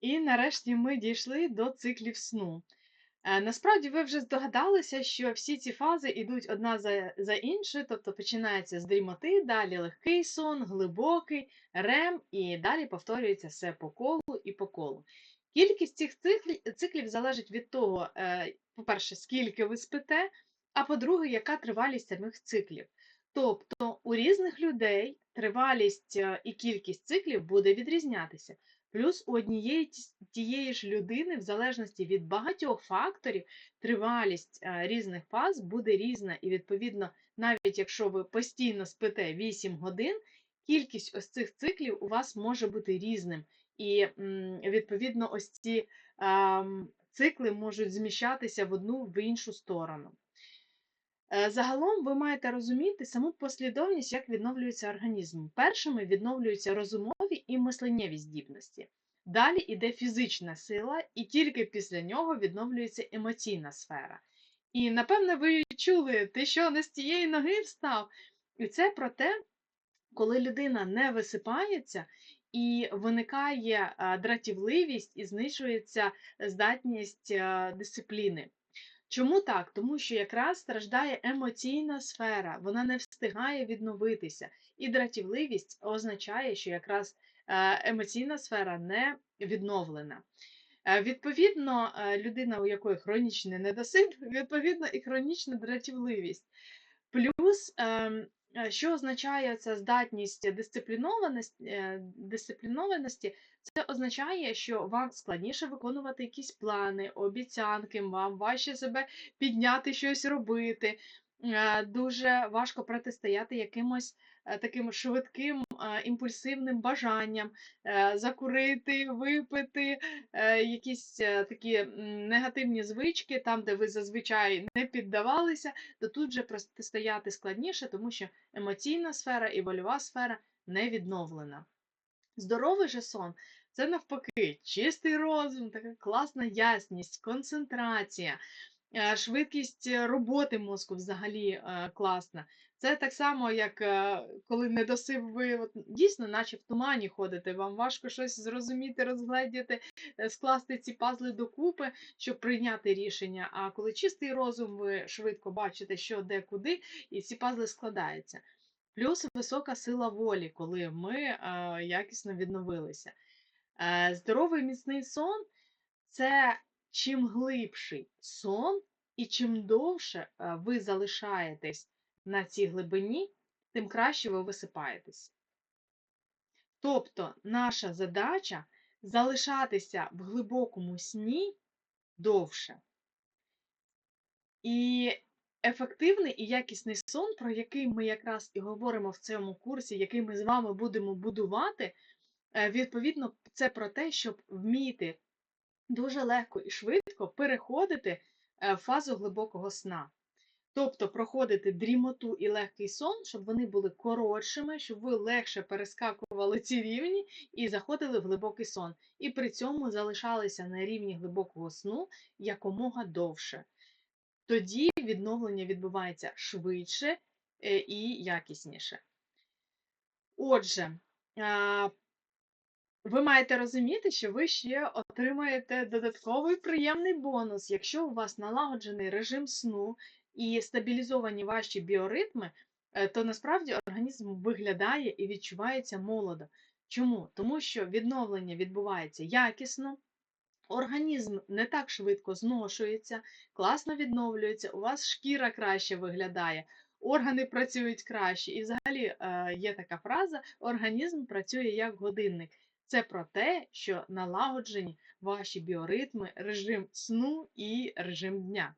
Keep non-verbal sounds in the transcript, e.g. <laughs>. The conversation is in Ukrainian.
І нарешті ми дійшли до циклів сну. Е, Насправді ви вже здогадалися, що всі ці фази йдуть одна за, за іншою, тобто починається з дрімоти, далі легкий сон, глибокий, рем, і далі повторюється все по колу і по колу. Кількість цих циклів, циклів залежить від того, е, по-перше, скільки ви спите, а по-друге, яка тривалість самих циклів. Тобто у різних людей тривалість е, і кількість циклів буде відрізнятися. Плюс у однієї тієї ж людини, в залежності від багатьох факторів, тривалість е, різних фаз буде різна. І, відповідно, навіть якщо ви постійно спите 8 годин, кількість ось цих циклів у вас може бути різним. І, відповідно, ось ці ем, цикли можуть зміщатися в одну в іншу сторону. Е, Загалом ви маєте розуміти саму послідовність, як відновлюється організм. Першими відновлюються розумові і мисленнєві здібності. Далі йде фізична сила, і тільки після нього відновлюється емоційна сфера. І напевне ви чули, ти що не з тієї ноги встав? І це про те, коли людина не висипається і виникає е, дратівливість і знижується здатність е, дисципліни. Чому так? Тому що якраз страждає емоційна сфера, вона не встигає відновитися. І дратівливість означає, що якраз е, емоційна сфера не відновлена. Е, Відповідно, е, людина, у якої хронічний недосип, <laughs> відповідно, і хронічна дратівливість. Плюс, ем, що означає ця здатність дисциплінованості, дисциплінованості, це означає, що вам складніше виконувати якісь плани, обіцянки, вам важче себе підняти, щось робити. Е, Дуже важко протистояти якимось е, таким швидким е, імпульсивним бажанням закурити, випити, якісь такі негативні звички, там, де ви зазвичай не піддавалися, то тут же протистояти складніше, тому що емоційна сфера і вольова сфера не відновлена. Здоровий же сон це навпаки чистий розум, така класна ясність, концентрація, е, швидкість роботи мозку взагалі е, класна. Це так само, як е, коли недосип ви от, дійсно, наче в тумані ходите, вам важко щось зрозуміти, розгледіти, скласти ці пазли докупи, щоб прийняти рішення. А коли чистий розум, ви швидко бачите, що де куди, і ці пазли складаються. Плюс висока сила волі, коли ми якісно відновилися. Е, Здоровий міцний сон це чим глибший сон, і чим довше е, ви залишаєтесь на цій глибині, тим краще ви висипаєтесь. Тобто наша задача залишатися в глибокому сні довше. І ефективний і якісний сон, про який ми якраз і говоримо в цьому курсі, який ми з вами будемо будувати, е, відповідно, це про те, щоб вміти дуже легко і швидко переходити е, в фазу глибокого сна. Тобто проходити дрімоту і легкий сон, щоб вони були коротшими, щоб ви легше перескакували ці рівні і заходили в глибокий сон. І при цьому залишалися на рівні глибокого сну якомога довше. Тоді відновлення відбувається швидше е, і якісніше. Отже, ви маєте розуміти, що ви ще отримаєте додатковий приємний бонус, якщо у вас налагоджений режим сну і стабілізовані ваші біоритми, е, то насправді організм виглядає і відчувається молодо. Чому? Тому що відновлення відбувається якісно, організм не так швидко зношується, класно відновлюється, у вас шкіра краще виглядає, органи працюють краще. І взагалі е, є така фраза: організм працює як годинник. Це про те, що налагоджені ваші біоритми, режим сну і режим дня.